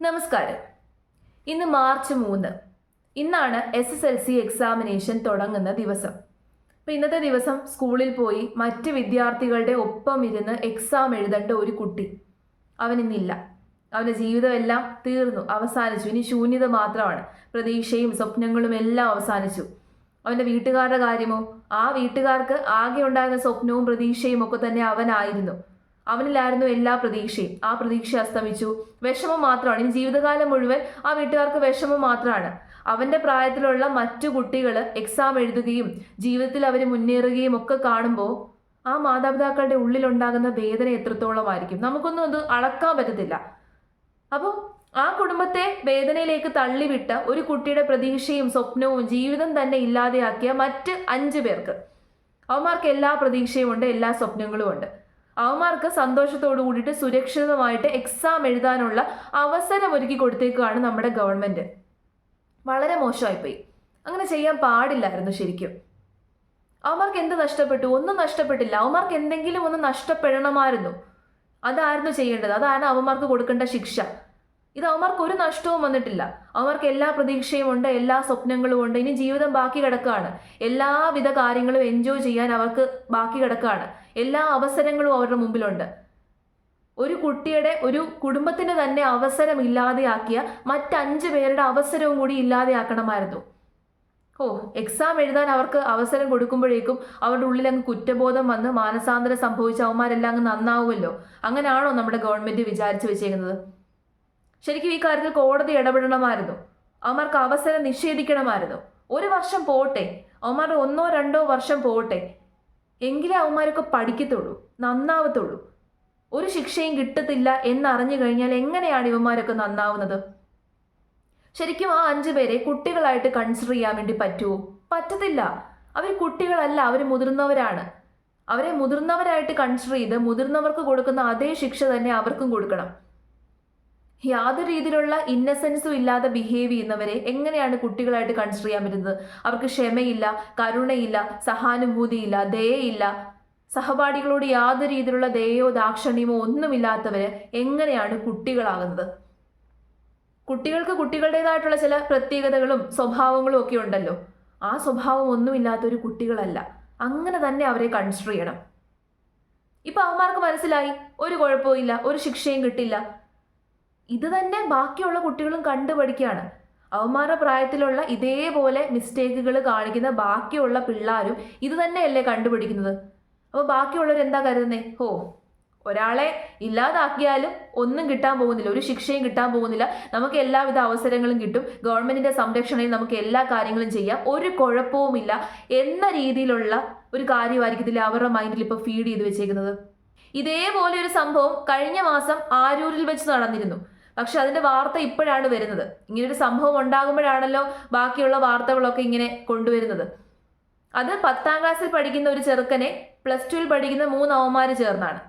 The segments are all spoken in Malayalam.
നമസ്കാരം. ഇന്ന് മാർച്ച് മൂന്ന്. ഇന്നാണ് S S L C examination തുടങ്ങുന്ന ദിവസം. അപ്പം ഇന്നത്തെ ദിവസം സ്കൂളിൽ പോയി മറ്റ് വിദ്യാർത്ഥികളുടെ ഒപ്പം ഇരുന്ന് എക്സാം എഴുതേണ്ട ഒരു കുട്ടി. അവൻ ഇന്നില്ല. അവന്റെ ജീവിതമെല്ലാം തീർന്നു. അവസാനിച്ചു. ഇനി ശൂന്യത മാത്രമാണ്. പ്രതീക്ഷയും സ്വപ്നങ്ങളും എല്ലാം അവസാനിച്ചു. അവന്റെ വീട്ടുകാരുടെ കാര്യമോ? ആ വീട്ടുകാർക്ക് ആകെ ഉണ്ടായിരുന്ന സ്വപ്നവും പ്രതീക്ഷയും ഒക്കെ തന്നെ അവനായിരുന്നു. അവനിലായിരുന്നു എല്ലാ പ്രതീക്ഷയും. ആ പ്രതീക്ഷ അസ്തമിച്ചു. വിഷമം മാത്രമാണ്. ഇനി ജീവിതകാലം മുഴുവൻ ആ വീട്ടുകാർക്ക് വിഷമം മാത്രമാണ്. അവന്റെ പ്രായത്തിലുള്ള മറ്റു കുട്ടികൾ എക്സാം എഴുതുകയും ജീവിതത്തിൽ അവർ മുന്നേറുകയും ഒക്കെ കാണുമ്പോൾ ആ മാതാപിതാക്കളുടെ ഉള്ളിലുണ്ടാകുന്ന വേദന എത്രത്തോളമായിരിക്കും? നമുക്കൊന്നും അത് അളക്കാൻ പറ്റത്തില്ല. അപ്പോൾ ആ കുടുംബത്തെ വേദനയിലേക്ക് തള്ളിവിട്ട ഒരു കുട്ടിയുടെ പ്രതീക്ഷയും സ്വപ്നവും ജീവിതം തന്നെ ഇല്ലാതെയാക്കിയ മറ്റ് അഞ്ച് പേർക്ക്. അവന്മാർക്ക് എല്ലാ പ്രതീക്ഷയും ഉണ്ട് എല്ലാ സ്വപ്നങ്ങളും ഉണ്ട്. അവന്മാർക്ക് സന്തോഷത്തോടു കൂടിയിട്ട് സുരക്ഷിതമായിട്ട് എക്സാം എഴുതാനുള്ള അവസരം ഒരുക്കി കൊടുത്തേക്കുകയാണ് നമ്മുടെ ഗവൺമെന്റ് വളരെ മോശമായിപ്പോയി. അങ്ങനെ ചെയ്യാൻ പാടില്ലായിരുന്നു ശരിക്കും. അവന്മാർക്ക് എന്ത് നഷ്ടപ്പെട്ടു? ഒന്നും നഷ്ടപ്പെട്ടില്ല. അവന്മാർക്ക് എന്തെങ്കിലും ഒന്ന് നഷ്ടപ്പെടണമായിരുന്നു. അതായിരുന്നു ചെയ്യേണ്ടത്. അതാണ് അവന്മാർക്ക് കൊടുക്കേണ്ട ശിക്ഷ. ഇത് അവന്മാർക്ക് ഒരു നഷ്ടവും വന്നിട്ടില്ല. അവന്മാർക്ക് എല്ലാ പ്രതീക്ഷയും ഉണ്ട് എല്ലാ സ്വപ്നങ്ങളും ഉണ്ട്. ഇനി ജീവിതം ബാക്കി കിടക്കുകയാണ്. എല്ലാവിധ കാര്യങ്ങളും എൻജോയ് ചെയ്യാൻ അവർക്ക് ബാക്കി കിടക്കുകയാണ്. എല്ലാ അവസരങ്ങളും അവരുടെ മുമ്പിലുണ്ട്. ഒരു കുട്ടിയുടെ ഒരു കുടുംബത്തിന് തന്നെ അവസരം ഇല്ലാതെയാക്കിയ മറ്റഞ്ച് പേരുടെ അവസരവും കൂടി ഇല്ലാതെയാക്കണമായിരുന്നു. ഓ എക്സാം എഴുതാൻ അവർക്ക് അവസരം കൊടുക്കുമ്പോഴേക്കും അവരുടെ ഉള്ളിൽ അങ്ങ് കുറ്റബോധം വന്ന് മാനസാന്തരം സംഭവിച്ച അവന്മാരെല്ലാം അങ്ങ് നന്നാവുമല്ലോ. അങ്ങനെയാണോ നമ്മുടെ ഗവൺമെന്റ് വിചാരിച്ചു വെച്ചേക്കുന്നത്? ശരിക്കും ഈ കാര്യത്തിൽ കോടതി ഇടപെടണമായിരുന്നു. അമർക്ക് അവസരം നിഷേധിക്കണമായിരുന്നു. ഒരു വർഷം പോട്ടെ. അവന്മാരുടെ ഒന്നോ രണ്ടോ വർഷം പോട്ടെ. എങ്കിലേ അവന്മാരൊക്കെ പഠിക്കത്തുള്ളൂ നന്നാവത്തുള്ളൂ. ഒരു ശിക്ഷയും കിട്ടത്തില്ല എന്നറിഞ്ഞു കഴിഞ്ഞാൽ എങ്ങനെയാണ് ഇവന്മാരൊക്കെ നന്നാവുന്നത്? ശരിക്കും ആ അഞ്ചു പേരെ കുട്ടികളായിട്ട് കൺസിഡർ ചെയ്യാൻ വേണ്ടി പറ്റുമോ പറ്റത്തില്ല. അവർ കുട്ടികളല്ല അവർ മുതിർന്നവരാണ്. അവരെ മുതിർന്നവരായിട്ട് കൺസിഡർ ചെയ്ത് മുതിർന്നവർക്ക് കൊടുക്കുന്ന അതേ ശിക്ഷ തന്നെ അവർക്കും കൊടുക്കണം. യാതൊരു രീതിയിലുള്ള ഇന്നസെൻസും ഇല്ലാതെ ബിഹേവ് ചെയ്യുന്നവരെ എങ്ങനെയാണ് കുട്ടികളായിട്ട് കൺസിഡർ ചെയ്യാൻ പറ്റുന്നത്? അവർക്ക് ക്ഷമയില്ല കരുണയില്ല സഹാനുഭൂതിയില്ല ദയയില്ല സഹപാഠികളോട് യാതൊരു രീതിയിലുള്ള ദയയോ ദാക്ഷണ്യമോ ഒന്നുമില്ലാത്തവര് എങ്ങനെയാണ് കുട്ടികളാകുന്നത്? കുട്ടികൾക്ക് കുട്ടികളുടേതായിട്ടുള്ള ചില പ്രത്യേകതകളും സ്വഭാവങ്ങളും ഒക്കെ ഉണ്ടല്ലോ. ആ സ്വഭാവം ഒന്നുമില്ലാത്തൊരു കുട്ടികളല്ല. അങ്ങനെ തന്നെ അവരെ കൺസിഡർ ചെയ്യണം. ഇപ്പൊ അവന്മാർക്ക് മനസ്സിലായി ഒരു കുഴപ്പമില്ല ഒരു ശിക്ഷയും കിട്ടില്ല. ഇത് തന്നെ ബാക്കിയുള്ള കുട്ടികളും കണ്ടുപഠിക്കുകയാണ്. അവന്മാരുടെ പ്രായത്തിലുള്ള ഇതേപോലെ മിസ്റ്റേക്കുകൾ കാണിക്കുന്ന ബാക്കിയുള്ള പിള്ളേരും ഇത് തന്നെയല്ലേ കണ്ടുപിടിക്കുന്നത് അപ്പോൾ ബാക്കിയുള്ളവർ എന്താ കരുതുന്നേ? ഹോ ഒരാളെ ഇല്ലാതാക്കിയാലും ഒന്നും കിട്ടാൻ പോകുന്നില്ല ഒരു ശിക്ഷയും കിട്ടാൻ പോകുന്നില്ല. നമുക്ക് എല്ലാവിധ അവസരങ്ങളും കിട്ടും. ഗവൺമെന്റിന്റെ സംരക്ഷണയിൽ നമുക്ക് എല്ലാ കാര്യങ്ങളും ചെയ്യാം. ഒരു കുഴപ്പവുമില്ല എന്ന രീതിയിലുള്ള ഒരു കാര്യമായിരിക്കത്തില്ല അവരുടെ മൈൻഡിൽ ഇപ്പോൾ ഫീഡ് ചെയ്ത് വെച്ചേക്കുന്നത്? ഇതേപോലെ ഒരു സംഭവം കഴിഞ്ഞ മാസം ആരൂരിൽ വെച്ച് നടന്നിരുന്നു. പക്ഷെ അതിന്റെ വാർത്ത ഇപ്പോഴാണ് വരുന്നത്. ഇങ്ങനൊരു സംഭവം ഉണ്ടാകുമ്പോഴാണല്ലോ ബാക്കിയുള്ള വാർത്തകളൊക്കെ ഇങ്ങനെ കൊണ്ടുവരുന്നത്. അത് പത്താം ക്ലാസ്സിൽ പഠിക്കുന്ന ഒരു ചെറുക്കനെ പ്ലസ് ടുവിൽ പഠിക്കുന്ന മൂന്ന് അവന്മാര് ചേർന്നാണ്.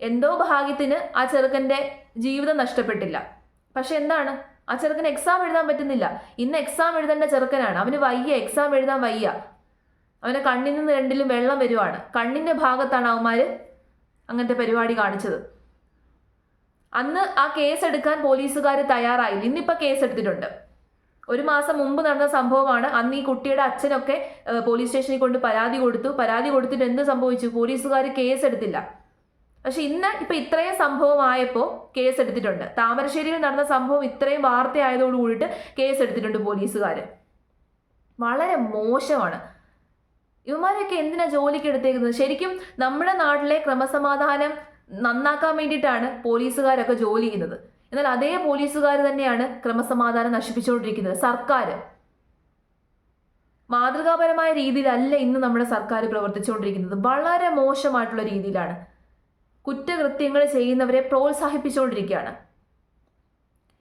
എന്തോ ഭാഗ്യത്തിന് ആ ചെറുക്കന്റെ ജീവിതം നഷ്ടപ്പെട്ടില്ല. പക്ഷെ എന്താണ്? ആ ചെറുക്കന് എക്സാം എഴുതാൻ പറ്റുന്നില്ല. ഇന്ന് എക്സാം എഴുതേണ്ട ചെറുക്കനാണ്. അവന് വയ്യ എക്സാം എഴുതാൻ വയ്യ. അവനെ കണ്ണിൽ നിന്ന് രണ്ടിലും വെള്ളം വരുവാണ്. കണ്ണിന്റെ ഭാഗത്താണ് അവന്മാര് അങ്ങനത്തെ പരിപാടി കാണിച്ചത്. അന്ന് ആ കേസ് എടുക്കാൻ പോലീസുകാർ തയ്യാറായില്ല. ഇന്നിപ്പോൾ കേസ് എടുത്തിട്ടുണ്ട്. ഒരു മാസം മുമ്പ് നടന്ന സംഭവമാണ്. അന്ന് ഈ കുട്ടിയുടെ അച്ഛനൊക്കെ പോലീസ് സ്റ്റേഷനിൽ കൊണ്ട് പരാതി കൊടുത്തു. പരാതി കൊടുത്തിട്ട് എന്ത് സംഭവിച്ചു? പോലീസുകാർ കേസ് എടുത്തില്ല. പക്ഷെ ഇന്ന് ഇപ്പൊ ഇത്രയും സംഭവമായപ്പോൾ കേസ് എടുത്തിട്ടുണ്ട്. താമരശ്ശേരിയിൽ നടന്ന സംഭവം ഇത്രയും വാർത്തയായതോടു കൂടിയിട്ട് കേസ് എടുത്തിട്ടുണ്ട് പോലീസുകാർ വളരെ മോശമാണ്. ഇവന്മാരെയൊക്കെ എന്തിനാ ജോലിക്ക് എടുത്തേക്കുന്നത്? ശരിക്കും നമ്മുടെ നാട്ടിലെ ക്രമസമാധാനം നന്നാക്കാൻ വേണ്ടിയിട്ടാണ് പോലീസുകാരൊക്കെ ജോലി ചെയ്യുന്നത്. എന്നാൽ അതേ പോലീസുകാർ തന്നെയാണ് ക്രമസമാധാനം നശിപ്പിച്ചുകൊണ്ടിരിക്കുന്നത്. സർക്കാർ മാതൃകാപരമായ രീതിയിലല്ല ഇന്ന് നമ്മുടെ സർക്കാർ പ്രവർത്തിച്ചുകൊണ്ടിരിക്കുന്നത്. വളരെ മോശമായിട്ടുള്ള രീതിയിലാണ്. കുറ്റകൃത്യങ്ങൾ ചെയ്യുന്നവരെ പ്രോത്സാഹിപ്പിച്ചുകൊണ്ടിരിക്കുകയാണ്.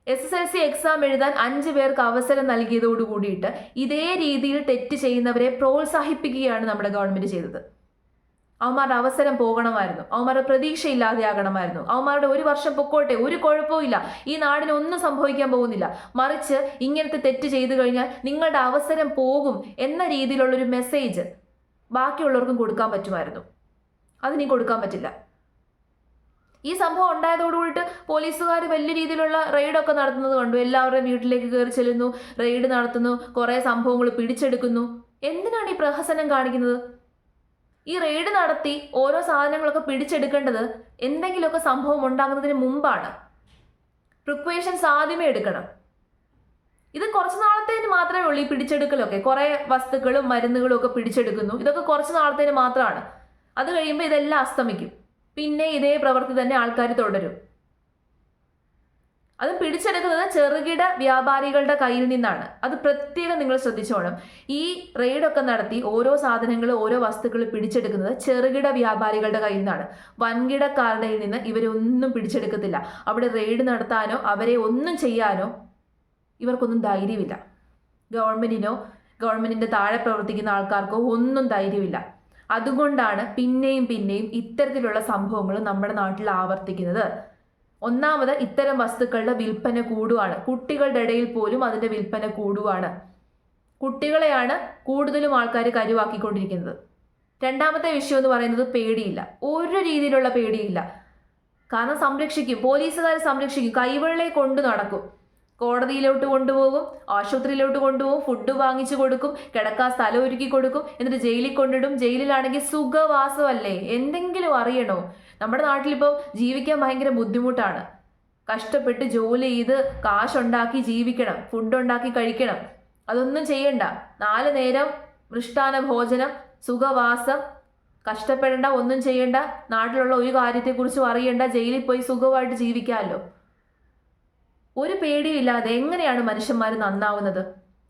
S S L C exam എഴുതാൻ അഞ്ച് പേർക്ക് അവസരം നൽകിയതോടുകൂടിയിട്ട് ഇതേ രീതിയിൽ തെറ്റ് ചെയ്യുന്നവരെ പ്രോത്സാഹിപ്പിക്കുകയാണ് നമ്മുടെ ഗവൺമെന്റ് ചെയ്തത്. അവന്മാരുടെ അവസരം പോകണമായിരുന്നു. അവന്മാരുടെ പ്രതീക്ഷ ഇല്ലാതെയാകണമായിരുന്നു അവന്മാരുടെ ഒരു വർഷം പൊക്കോട്ടെ ഒരു കുഴപ്പമില്ല ഈ നാടിന് ഒന്നും സംഭവിക്കാൻ പോകുന്നില്ല. മറിച്ച് ഇങ്ങനത്തെ തെറ്റ് ചെയ്തു കഴിഞ്ഞാൽ നിങ്ങളുടെ അവസരം പോകും എന്ന രീതിയിലുള്ളൊരു മെസ്സേജ് ബാക്കിയുള്ളവർക്കും കൊടുക്കാൻ പറ്റുമായിരുന്നു. അതിനി കൊടുക്കാൻ പറ്റില്ല. ഈ സംഭവം ഉണ്ടായതോടുകൂടിയിട്ട് പോലീസുകാർ വലിയ രീതിയിലുള്ള റെയ്ഡൊക്കെ നടത്തുന്നത് കണ്ടു. എല്ലാവരുടെയും വീട്ടിലേക്ക് കയറി ചെല്ലുന്നു റെയ്ഡ് നടത്തുന്നു കുറേ സംഭവങ്ങൾ പിടിച്ചെടുക്കുന്നു. എന്തിനാണ് ഈ പ്രഹസനം കാണിക്കുന്നത്? ഈ റെയ്ഡ് നടത്തി ഓരോ സാധനങ്ങളൊക്കെ പിടിച്ചെടുക്കേണ്ടത് എന്തെങ്കിലുമൊക്കെ സംഭവം ഉണ്ടാകുന്നതിന് മുമ്പാണ്. പ്രിക്വേഷൻസ് ആദ്യമേ എടുക്കണം. ഇത് കുറച്ച് നാളത്തേന് മാത്രമേ ഉള്ളൂ ഈ പിടിച്ചെടുക്കലൊക്കെ. കുറേ വസ്തുക്കളും മരുന്നുകളും ഒക്കെ പിടിച്ചെടുക്കുന്നു. ഇതൊക്കെ കുറച്ച് നാളത്തേന് മാത്രമാണ്. അത് കഴിയുമ്പോൾ ഇതെല്ലാം അസ്തമിക്കും. പിന്നെ ഇതേ പ്രവൃത്തി തന്നെ ആൾക്കാർ തുടരും. അത് പിടിച്ചെടുക്കുന്നത് ചെറുകിട വ്യാപാരികളുടെ കയ്യിൽ നിന്നാണ്. അത് പ്രത്യേകം നിങ്ങൾ ശ്രദ്ധിച്ചോണം. ഈ റെയ്ഡൊക്കെ നടത്തി ഓരോ സാധനങ്ങൾ ഓരോ വസ്തുക്കൾ പിടിച്ചെടുക്കുന്നത് ചെറുകിട വ്യാപാരികളുടെ കയ്യിൽ നിന്നാണ്. വൻകിടക്കാരുടെ നിന്ന് ഇവരൊന്നും പിടിച്ചെടുക്കത്തില്ല. അവിടെ റെയ്ഡ് നടത്താനോ അവരെ ഒന്നും ചെയ്യാനോ ഇവർക്കൊന്നും ധൈര്യമില്ല. ഗവൺമെന്റിനോ ഗവൺമെന്റിന്റെ താഴെ പ്രവർത്തിക്കുന്ന ആൾക്കാർക്കോ ഒന്നും ധൈര്യമില്ല. അതുകൊണ്ടാണ് പിന്നെയും പിന്നെയും ഇത്തരത്തിലുള്ള സംഭവങ്ങൾ നമ്മുടെ നാട്ടിൽ ആവർത്തിക്കുന്നത്. ഒന്നാമത് ഇത്തരം വസ്തുക്കളുടെ വിൽപ്പന കൂടുവാണ്. കുട്ടികളുടെ ഇടയിൽ പോലും അതിന്റെ വിൽപ്പന കൂടുവാണ്. കുട്ടികളെയാണ് കൂടുതലും ആൾക്കാർ കരുവാക്കിക്കൊണ്ടിരിക്കുന്നത്. രണ്ടാമത്തെ വിഷയം എന്ന് പറയുന്നത് പേടിയില്ല. ഒരു രീതിയിലുള്ള പേടിയില്ല. കാരണം സംരക്ഷിക്കും. പോലീസുകാർ സംരക്ഷിക്കും. കൈവെള്ളയെ കൊണ്ടു നടക്കും. കോടതിയിലോട്ട് കൊണ്ടുപോകും ആശുപത്രിയിലോട്ട് കൊണ്ടുപോകും ഫുഡ് വാങ്ങിച്ചു കൊടുക്കും കിടക്കാൻ സ്ഥലം ഒരുക്കി കൊടുക്കും എന്നിട്ട് ജയിലിൽ കൊണ്ടിടും. ജയിലിലാണെങ്കിൽ സുഖവാസമല്ലേ? എന്തെങ്കിലും അറിയണോ? നമ്മുടെ നാട്ടിലിപ്പോൾ ജീവിക്കാൻ ഭയങ്കര ബുദ്ധിമുട്ടാണ്. കഷ്ടപ്പെട്ട് ജോലി ചെയ്ത് കാശുണ്ടാക്കി ജീവിക്കണം ഫുഡുണ്ടാക്കി കഴിക്കണം. അതൊന്നും ചെയ്യണ്ട. നാല് നേരം മൃഷ്ടാന ഭോജനം സുഖവാസം. കഷ്ടപ്പെടേണ്ട ഒന്നും ചെയ്യണ്ട. നാട്ടിലുള്ള ഒരു കാര്യത്തെക്കുറിച്ചും അറിയണ്ട. ജയിലിൽ പോയി സുഖമായിട്ട് ജീവിക്കാമല്ലോ. ഒരു പേടിയില്ലാതെ എങ്ങനെയാണ് മനുഷ്യന്മാർ നന്നാവുന്നത്?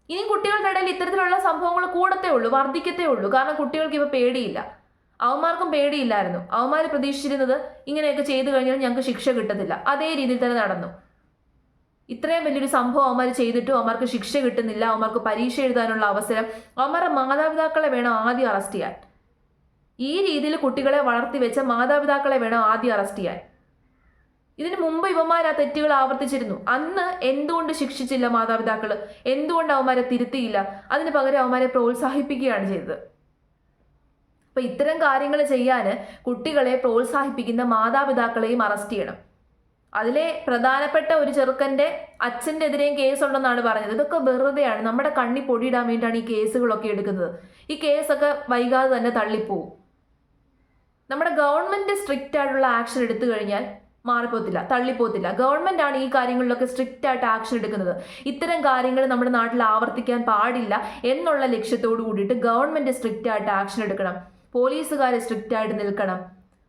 ഇനി കുട്ടികളുടെ ഇടയിൽ ഇത്തരത്തിലുള്ള സംഭവങ്ങൾ കൂടത്തേ ഉള്ളൂ വർദ്ധിക്കത്തേ ഉള്ളൂ. കാരണം കുട്ടികൾക്ക് ഇപ്പോൾ പേടിയില്ല. അവന്മാർക്കും പേടിയില്ലായിരുന്നു. അവന്മാർ പ്രതീക്ഷിച്ചിരുന്നത് ഇങ്ങനെയൊക്കെ ചെയ്തു കഴിഞ്ഞാൽ ഞങ്ങൾക്ക് ശിക്ഷ കിട്ടത്തില്ല. അതേ രീതിയിൽ തന്നെ നടന്നു. ഇത്രയും വലിയൊരു സംഭവം അവന്മാർ ചെയ്തിട്ടും അവന്മാർക്ക് ശിക്ഷ കിട്ടുന്നില്ല. അവന്മാർക്ക് പരീക്ഷ എഴുതാനുള്ള അവസരം. അവന്മാരുടെ മാതാപിതാക്കളെ വേണം ആദ്യം അറസ്റ്റ് ചെയ്യാൻ. ഈ രീതിയിൽ കുട്ടികളെ വളർത്തി വെച്ച മാതാപിതാക്കളെ വേണം ആദ്യം അറസ്റ്റ് ചെയ്യാൻ. ഇതിനു മുമ്പ് ഇവന്മാർ ആ തെറ്റുകൾ ആവർത്തിച്ചിരുന്നു. അന്ന് എന്തുകൊണ്ട് ശിക്ഷിച്ചില്ല മാതാപിതാക്കൾ എന്തുകൊണ്ട് അവന്മാരെ തിരുത്തിയില്ല? അതിന് പകരം അവന്മാരെ പ്രോത്സാഹിപ്പിക്കുകയാണ് ചെയ്തത്. അപ്പൊ ഇത്തരം കാര്യങ്ങൾ ചെയ്യാൻ കുട്ടികളെ പ്രോത്സാഹിപ്പിക്കുന്ന മാതാപിതാക്കളെയും അറസ്റ്റ് ചെയ്യണം. അതിലെ പ്രധാനപ്പെട്ട ഒരു ചെറുക്കന്റെ അച്ഛന്റെ എതിരെയും കേസുണ്ടെന്നാണ് പറഞ്ഞത്. ഇതൊക്കെ വെറുതെയാണ്. നമ്മുടെ കണ്ണി പൊടിയിടാൻ വേണ്ടിയിട്ടാണ് ഈ കേസുകളൊക്കെ എടുക്കുന്നത്. ഈ കേസൊക്കെ വൈകാതെ തന്നെ തള്ളിപ്പോവും. നമ്മുടെ ഗവൺമെന്റ് സ്ട്രിക്റ്റ് ആയിട്ടുള്ള ആക്ഷൻ എടുത്തു കഴിഞ്ഞാൽ മാറിപ്പോത്തില്ല തള്ളിപ്പോത്തില്ല ഗവൺമെന്റ് ആണ് ഈ കാര്യങ്ങളിലൊക്കെ സ്ട്രിക്റ്റ് ആയിട്ട് ആക്ഷൻ എടുക്കുന്നത്. ഇത്തരം കാര്യങ്ങൾ നമ്മുടെ നാട്ടിൽ ആവർത്തിക്കാൻ പാടില്ല എന്നുള്ള ലക്ഷ്യത്തോടു കൂടിയിട്ട് ഗവൺമെന്റ് സ്ട്രിക്റ്റ് ആയിട്ട് ആക്ഷൻ എടുക്കണം. പോലീസുകാർ സ്ട്രിക്റ്റ് ആയിട്ട് നിൽക്കണം.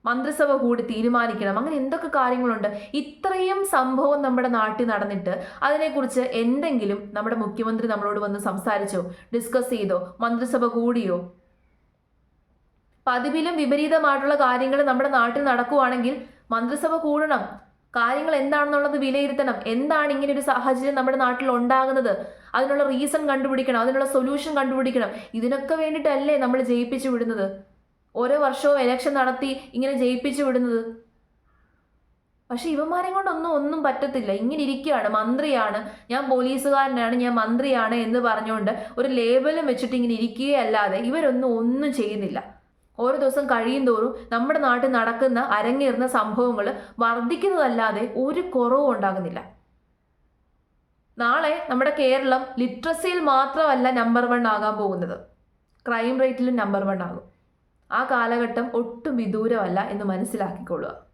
മന്ത്രിസഭ കൂടി തീരുമാനിക്കണം. അങ്ങനെ എന്തൊക്കെ കാര്യങ്ങളുണ്ട്? ഇത്രയും സംഭവം നമ്മുടെ നാട്ടിൽ നടന്നിട്ട് അതിനെക്കുറിച്ച് എന്തെങ്കിലും നമ്മുടെ മുഖ്യമന്ത്രി നമ്മളോട് വന്ന് സംസാരിച്ചോ? ഡിസ്കസ് ചെയ്തോ? മന്ത്രിസഭ കൂടിയോ? പതിവിലും വിപരീതമായിട്ടുള്ള കാര്യങ്ങൾ നമ്മുടെ നാട്ടിൽ നടക്കുവാണെങ്കിൽ മന്ത്രിസഭ കൂടണം. കാര്യങ്ങൾ എന്താണെന്നുള്ളത് വിലയിരുത്തണം. എന്താണ് ഇങ്ങനെ ഒരു സാഹചര്യം നമ്മുടെ നാട്ടിൽ ഉണ്ടാകുന്നത്? അതിനുള്ള റീസൺ കണ്ടുപിടിക്കണം. അതിനുള്ള സൊല്യൂഷൻ കണ്ടുപിടിക്കണം. ഇതിനൊക്കെ വേണ്ടിയിട്ടല്ലേ നമ്മൾ ജയിപ്പിച്ചു വിടുന്നത്? ഓരോ വർഷവും എലക്ഷൻ നടത്തി ഇങ്ങനെ ജയിപ്പിച്ചു വിടുന്നത്. പക്ഷെ ഇവന്മാരെ കൊണ്ടൊന്നും ഒന്നും പറ്റത്തില്ല. ഇങ്ങനെ ഇരിക്കുകയാണ്. മന്ത്രിയാണ്. ഞാൻ പോലീസുകാരനാണ്. ഞാൻ മന്ത്രിയാണ് എന്ന് പറഞ്ഞുകൊണ്ട് ഒരു ലേബലും വെച്ചിട്ട് ഇങ്ങനെ ഇരിക്കുകയല്ലാതെ ഇവരൊന്നും ഒന്നും ചെയ്യുന്നില്ല. ഓരോ ദിവസം കഴിയും തോറും നമ്മുടെ നാട്ടിൽ നടക്കുന്ന അരങ്ങേറുന്ന സംഭവങ്ങൾ വർദ്ധിക്കുന്നതല്ലാതെ ഒരു കുറവും ഉണ്ടാകുന്നില്ല. നാളെ നമ്മുടെ കേരളം ലിറ്ററസിയിൽ മാത്രമല്ല നമ്പർ വൺ ആകാൻ പോകുന്നത്. ക്രൈം റേറ്റിലും നമ്പർ വൺ ആകും. ആ കാലഘട്ടം ഒട്ടും വിദൂരമല്ല എന്ന് മനസ്സിലാക്കിക്കൊള്ളുക.